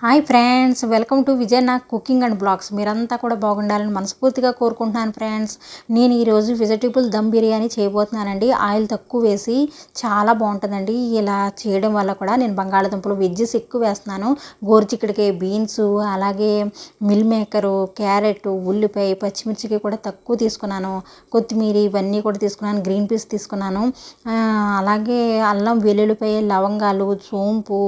Hi friends welcome to Vijay నా cooking and blogs. మీరంతా కూడా బాగుండాలని మనస్ఫూర్తిగా కోరుకుంటున్నాను ఫ్రెండ్స్. నేను ఈరోజు వెజిటేబుల్ దమ్ బిర్యానీ చేయబోతున్నానండి. ఆయిల్ తక్కువ వేసి చాలా బాగుంటుందండి. ఇలా చేయడం వల్ల కూడా నేను బంగాళదుంపలు వెజ్జెస్ ఎక్కువ వేస్తున్నాను. గోరుచిక్కుడికాయ బీన్స్ అలాగే మిల్ మేకరు క్యారెట్ ఉల్లిపాయ పచ్చిమిర్చికి కూడా తక్కువ తీసుకున్నాను. కొత్తిమీర ఇవన్నీ కూడా తీసుకున్నాను. గ్రీన్ పీస్ తీసుకున్నాను. అలాగే అల్లం వెల్లుల్లిపాయ లవంగాలు సోంపు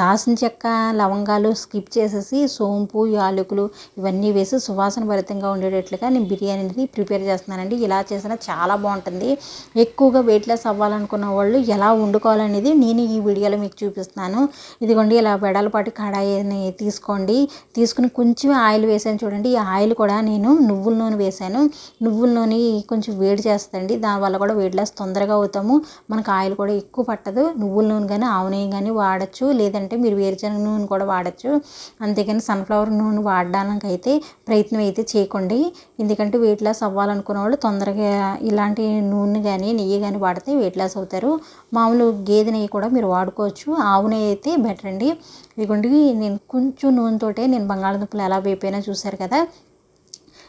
దాసిన చెక్క లవంగాలు స్కిప్ చేసేసి సోంపు యాలకులు ఇవన్నీ వేసి సువాసన భరితంగా ఉండేటట్లుగా నేను బిర్యానీని ప్రిపేర్ చేస్తున్నానండి. ఇలా చేసినా చాలా బాగుంటుంది. ఎక్కువగా వెయిట్ లెస్ అవ్వాలనుకున్న వాళ్ళు ఎలా వండుకోవాలనేది నేను ఈ వీడియోలో మీకు చూపిస్తున్నాను. ఇదిగోండి ఇలా వెడలపాటి కడాయిని తీసుకోండి. తీసుకుని కొంచెం ఆయిల్ వేసాను చూడండి. ఈ ఆయిల్ కూడా నేను నువ్వుల నూనె వేసాను. నువ్వుల నూనె కొంచెం వేడి చేస్తండి దానివల్ల కూడా వెయిట్ లెస్ తొందరగా అవుతాము. మనకు ఆయిల్ కూడా ఎక్కువ పట్టదు. నువ్వుల నూనె కానీ ఆవు నూనె కానీ వాడచ్చు. లేదంటే మీరు వేరుశనగ నూనె కూడా వాడచ్చు అంతేకాని సన్ఫ్లవర్ నూనె వాడడానికి అయితే ప్రయత్నం అయితే చేయకండి. ఎందుకంటే వెయిట్ లాస్ అవ్వాలనుకున్న వాళ్ళు తొందరగా ఇలాంటి నూనె కానీ నెయ్యి కానీ వాడితే వెయిట్ లాస్ అవుతారు. మామూలు గేదె నెయ్యి కూడా మీరు వాడుకోవచ్చు. ఆవు నెయ్యి అయితే బెటర్ అండి. ఇదిగోండి నేను కొంచెం నూనెతోటే నేను బంగాళదుంపలు ఎలా వేపైనా చూశారు కదా.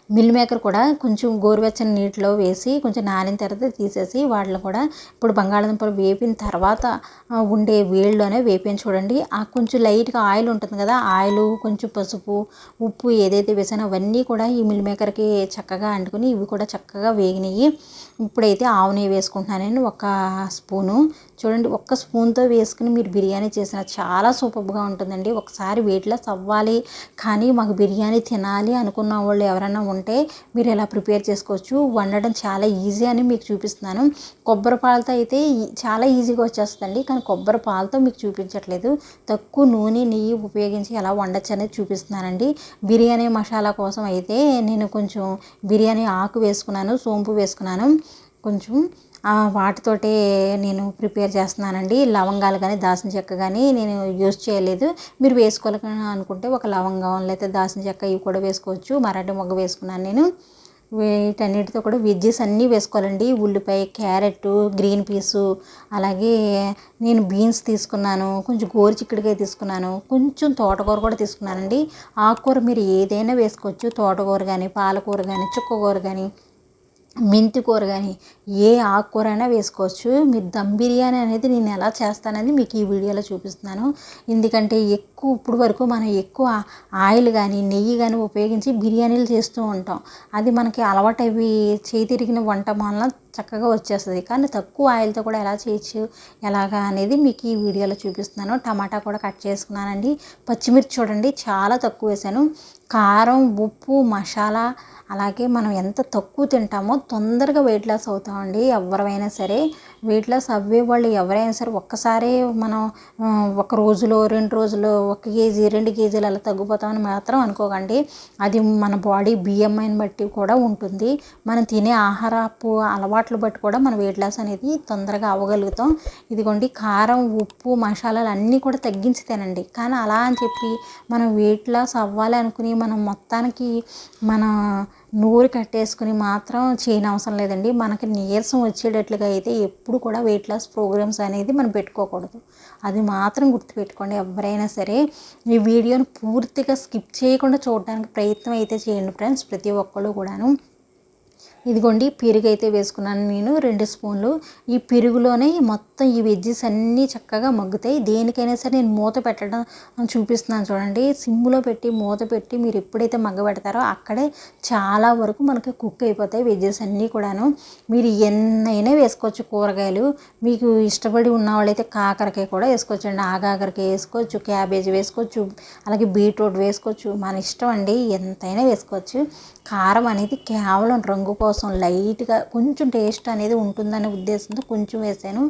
మిల్ మేకర్ కూడా కొంచెం గోరువెచ్చని నీటిలో వేసి కొంచెం నానిన తర్వాత తీసేసి వాటిలో కూడా ఇప్పుడు బంగాళదుంపలు వేపిన తర్వాత ఉండే వేడిలోనే వేపించి చూడండి. ఆ కొంచెం లైట్గా ఆయిల్ ఉంటుంది కదా ఆయిల్ కొంచెం పసుపు ఉప్పు ఏదైతే వేసానో అవన్నీ కూడా ఈ మిల్ మేకర్కి చక్కగా అంటుకుని ఇవి కూడా చక్కగా వేగినాయి. ఇప్పుడైతే ఆవు నెయ్యి వేసుకుంటున్నాను ఒక స్పూను. చూడండి ఒక్క స్పూన్తో వేసుకుని మీరు బిర్యానీ చేసిన చాలా సూపర్గా ఉంటుందండి. ఒకసారి వెయిట్ లాస్ అవ్వాలి కానీ మాకు బిర్యానీ తినాలి అనుకున్న వాళ్ళు ఎవరైనా ఉంటే మీరు ఎలా ప్రిపేర్ చేసుకోవచ్చు? వండడం చాలా ఈజీ అని మీకు చూపిస్తున్నాను. కొబ్బరి పాలతో అయితే ఈ- చాలా ఈజీగా వచ్చేస్తుందండి కానీ కొబ్బరి పాలతో మీకు చూపించట్లేదు. తక్కువ నూనె నెయ్యి ఉపయోగించి ఎలా వండొచ్చు అనేది చూపిస్తున్నానండి. బిర్యానీ మసాలా కోసం అయితే నేను కొంచెం బిర్యానీ ఆకు వేసుకున్నాను సోంపు వేసుకున్నాను. కొంచెం వాటితోటే నేను ప్రిపేర్ చేస్తున్నానండి. లవంగాలు కానీ దాసిన చెక్క కానీ నేను యూజ్ చేయలేదు. మీరు వేసుకోవాలి అనుకుంటే ఒక లవంగం లేకపోతే దాసిన చెక్క ఇవి కూడా వేసుకోవచ్చు. మరాఠీ మొగ్గ వేసుకున్నాను నేను. వీటన్నిటితో కూడా వెజ్జెస్ అన్నీ వేసుకోవాలండి. ఉల్లిపాయ క్యారెట్ గ్రీన్ పీసు అలాగే నేను బీన్స్ తీసుకున్నాను. కొంచెం గోరుచిక్కుడుకాయ తీసుకున్నాను. కొంచెం తోటకూర కూడా తీసుకున్నానండి. ఆకుకూర మీరు ఏదైనా వేసుకోవచ్చు. తోటకూర కానీ పాలకూర కానీ చుక్కకూర కానీ. మెంతి కూర కానీ ఏ ఆకుకూర అయినా వేసుకోవచ్చు. మీరు దమ్ బిర్యానీ అనేది నేను ఎలా చేస్తానని మీకు ఈ వీడియోలో చూపిస్తున్నాను. ఎందుకంటే ఎక్కువ ఇప్పుడు వరకు మనం ఎక్కువ ఆయిల్ కానీ నెయ్యి కానీ ఉపయోగించి బిర్యానీలు చేస్తూ ఉంటాం. అది మనకి అలవాటు అవి చేయి తిరిగిన వంట వలన చక్కగా వచ్చేస్తుంది. కానీ తక్కువ ఆయిల్తో కూడా ఎలా చేయొచ్చు ఎలాగా అనేది మీకు ఈ వీడియోలో చూపిస్తున్నాను. టమాటా కూడా కట్ చేసుకున్నానండి. పచ్చిమిర్చి చూడండి చాలా తక్కువ వేసాను. కారం ఉప్పు మసాలా అలాగే మనం ఎంత తక్కువ తింటామో తొందరగా వెయిట్ లాస్ అవుతామండి. ఎవరైనా సరే వెయిట్ లాస్ అవ్వే వాళ్ళు ఎవరైనా సరే ఒక్కసారే మనం ఒక రోజులో రెండు రోజులు ఒక కేజీ రెండు కేజీలు అలా తగ్గిపోతామని మాత్రం అనుకోకండి. అది మన బాడీ బిఎంఐని బట్టి కూడా ఉంటుంది. మనం తినే ఆహారపు అలవాట్లు బట్టి కూడా మన వెయిట్ లాస్ అనేది తొందరగా అవ్వగలుగుతాం. ఇదిగోండి కారం ఉప్పు మసాలాలు అన్నీ కూడా తగ్గించి తినండి. కానీ అలా అని చెప్పి మనం వెయిట్ లాస్ అవ్వాలి అనుకుని మనం మొత్తానికి మన నూరు కట్టేసుకుని మాత్రం చేయని అవసరం లేదండి. మనకి నీరసం వచ్చేటట్లుగా అయితే ఎప్పుడు కూడా వెయిట్ లాస్ ప్రోగ్రామ్స్ అనేది మనం పెట్టుకోకూడదు. అది మాత్రం గుర్తుపెట్టుకోండి. ఎవరైనా సరే ఈ వీడియోని పూర్తిగా స్కిప్ చేయకుండా చూడడానికి ప్రయత్నం అయితే చేయండి ఫ్రెండ్స్ ప్రతి ఒక్కళ్ళు కూడాను. ఇదిగోండి పెరుగు అయితే వేసుకున్నాను నేను రెండు స్పూన్లు. ఈ పెరుగులోనే మొత్తం ఈ వెజ్జెస్ అన్నీ చక్కగా మగ్గుతాయి. దేనికైనా సరే నేను మూత పెట్టడం చూపిస్తున్నాను చూడండి. సిమ్లో పెట్టి మూత పెట్టి మీరు ఎప్పుడైతే మగ్గబెడతారో అక్కడే చాలా వరకు మనకి కుక్ అయిపోతాయి వెజ్జెస్ అన్నీ కూడాను. మీరు ఎన్నైనా వేసుకోవచ్చు కూరగాయలు. మీకు ఇష్టపడి ఉన్న వాళ్ళైతే కాకరకాయ కూడా వేసుకోవచ్చు అండి ఆగాకరకాయ వేసుకోవచ్చు క్యాబేజీ వేసుకోవచ్చు అలాగే బీట్రూట్ వేసుకోవచ్చు. మన ఇష్టం అండి ఎంతైనా వేసుకోవచ్చు. కారం అనేది కేవలం రంగు కోసం కోసం లైట్గా కొంచెం టేస్ట్ అనేది ఉంటుందనే ఉద్దేశంతో కొంచెం వేసాను.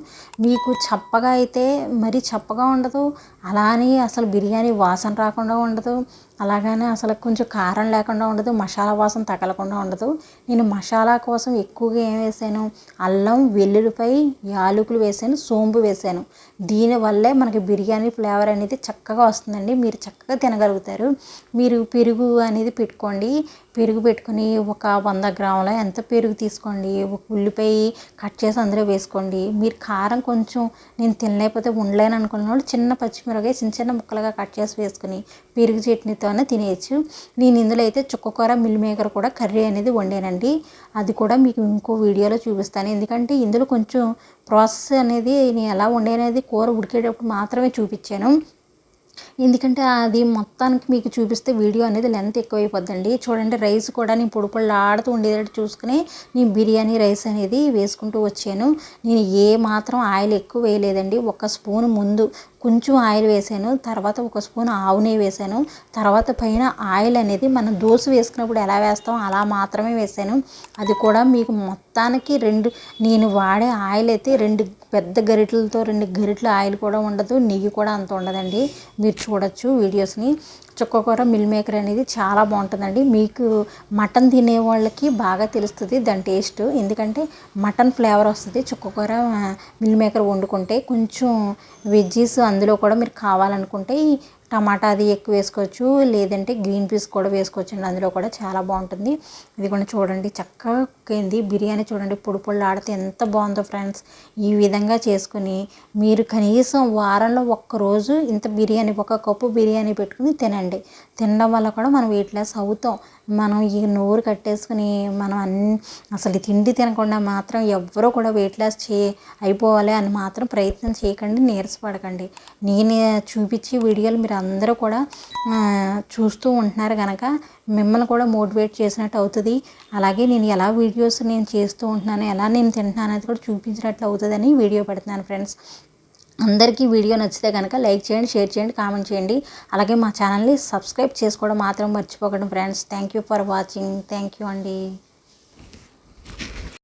మీకు చప్పగా అయితే మరీ చప్పగా ఉండదు. అలానే అసలు బిర్యానీ వాసన రాకుండా ఉండదు. అలాగనే అసలు కొంచెం కారం లేకుండా ఉండదు మసాలా వాసన తగలకుండా ఉండదు. నేను మసాలా కోసం ఎక్కువగా ఏం వేసాను? అల్లం వెల్లుల్లిపై యాలకులు వేసాను సోంపు వేసాను. దీనివల్లే మనకి బిర్యానీ ఫ్లేవర్ అనేది చక్కగా వస్తుందండి. మీరు చక్కగా తినగలుగుతారు. మీరు పెరుగు అనేది పెట్టుకోండి. పెరుగు పెట్టుకొని ఒక వంద గ్రాముల ఎంత పెరుగు తీసుకోండి? ఒక ఉల్లిపాయ కట్ చేసి అందులో వేసుకోండి. మీరు కారం కొంచెం నేను తినలేకపోతే ఉండలేను అనుకున్న వాళ్ళు చిన్న పచ్చిమిరపకాయ పచ్చిమిరపకాయ చిన్న చిన్న ముక్కలుగా కట్ చేసి వేసుకుని పెరుగు చట్నీతోనే తినేయచ్చు. నేను ఇందులో అయితే చుక్కకూర మిల్ మేకర్ కూడా కర్రీ అనేది వండానండి. అది కూడా మీకు ఇంకో వీడియోలో చూపిస్తాను. ఎందుకంటే ఇందులో కొంచెం ప్రాసెస్ అనేది నేను ఎలా వండాననేది కూర ఉడికేటప్పుడు మాత్రమే చూపించాను. ఎందుకంటే అది మొత్తానికి మీకు చూపిస్తే వీడియో అనేది లెంత్ ఎక్కువైపోద్దండి. చూడండి రైస్ కూడా నేను పొడి ఆడుతూ ఉండేటట్టు చూసుకుని నేను బిర్యానీ రైస్ అనేది వేసుకుంటూ వచ్చాను. నేను ఏ మాత్రం ఆయిల్ ఎక్కువ వేయలేదండి. ఒక స్పూన్ ముందు కొంచెం ఆయిల్ వేసాను తర్వాత ఒక స్పూన్ ఆవు నెయ్యి వేసాను తర్వాత పైన ఆయిల్ అనేది మనం దోశ వేసుకున్నప్పుడు ఎలా వేస్తాం అలా మాత్రమే వేసాను. అది కూడా మీకు మొత్తానికి రెండు నేను వాడే ఆయిల్ అయితే రెండు పెద్ద గరిటలతో రెండు గరిటల ఆయిల్ కూడా ఉండదు నెయ్యి కూడా అంత ఉండదండి. మీరు చూడొచ్చు వీడియోస్ని. చుక్కకూర మిల్ మేకర్ అనేది చాలా బాగుంటుందండి. మీకు మటన్ తినే వాళ్ళకి బాగా తెలుస్తుంది దాని టేస్ట్. ఎందుకంటే మటన్ ఫ్లేవర్ వస్తుంది. చుక్కకూర మిల్ మేకర్ వండుకుంటే కొంచెం వెజ్జీస్ అందులో కూడా మీరు కావాలనుకుంటే టమాటా అది ఎక్కువ వేసుకోవచ్చు లేదంటే గ్రీన్ పీస్ కూడా వేసుకోవచ్చు అండి అందులో కూడా చాలా బాగుంటుంది. ఇది కూడా చూడండి చక్కగా బిర్యానీ చూడండి పొడి పొడి ఆడితే ఎంత బాగుందో ఫ్రెండ్స్. ఈ విధంగా చేసుకుని మీరు కనీసం వారంలో ఒక్కరోజు ఇంత బిర్యానీ ఒక కప్పు బిర్యానీ పెట్టుకుని తినండి. తినడం వల్ల కూడా మనం వెయిట్ లాస్ అవుతాం. మనం ఈ నోరు కట్టేసుకుని మనం అన్ని అసలు తిండి తినకుండా మాత్రం ఎవ్వరూ కూడా వెయిట్ లాస్ చే అయిపోవాలి అని మాత్రం ప్రయత్నం చేయకండి. నీరసపడకండి. నేను చూపించే వీడియోలు మీరు అందరూ కూడా చూస్తూ ఉంటున్నారు కనుక మిమ్మల్ని కూడా మోటివేట్ చేసినట్టు అవుతుంది. అలాగే నేను ఎలా వీడియోస్ నేను చేస్తూ ఉంటున్నాను ఎలా నేను తింటున్నాను అనేది కూడా చూపించినట్లు అవుతుందని వీడియో పెడుతున్నాను ఫ్రెండ్స్. అందరికీ వీడియో నచ్చితే కనుక లైక్ చేయండి షేర్ చేయండి కామెంట్ చేయండి. అలాగే మా ఛానల్ని సబ్స్క్రైబ్ చేసుకోవడం మాత్రం మర్చిపోకండి friends. Thank you for watching. Thank you అండి.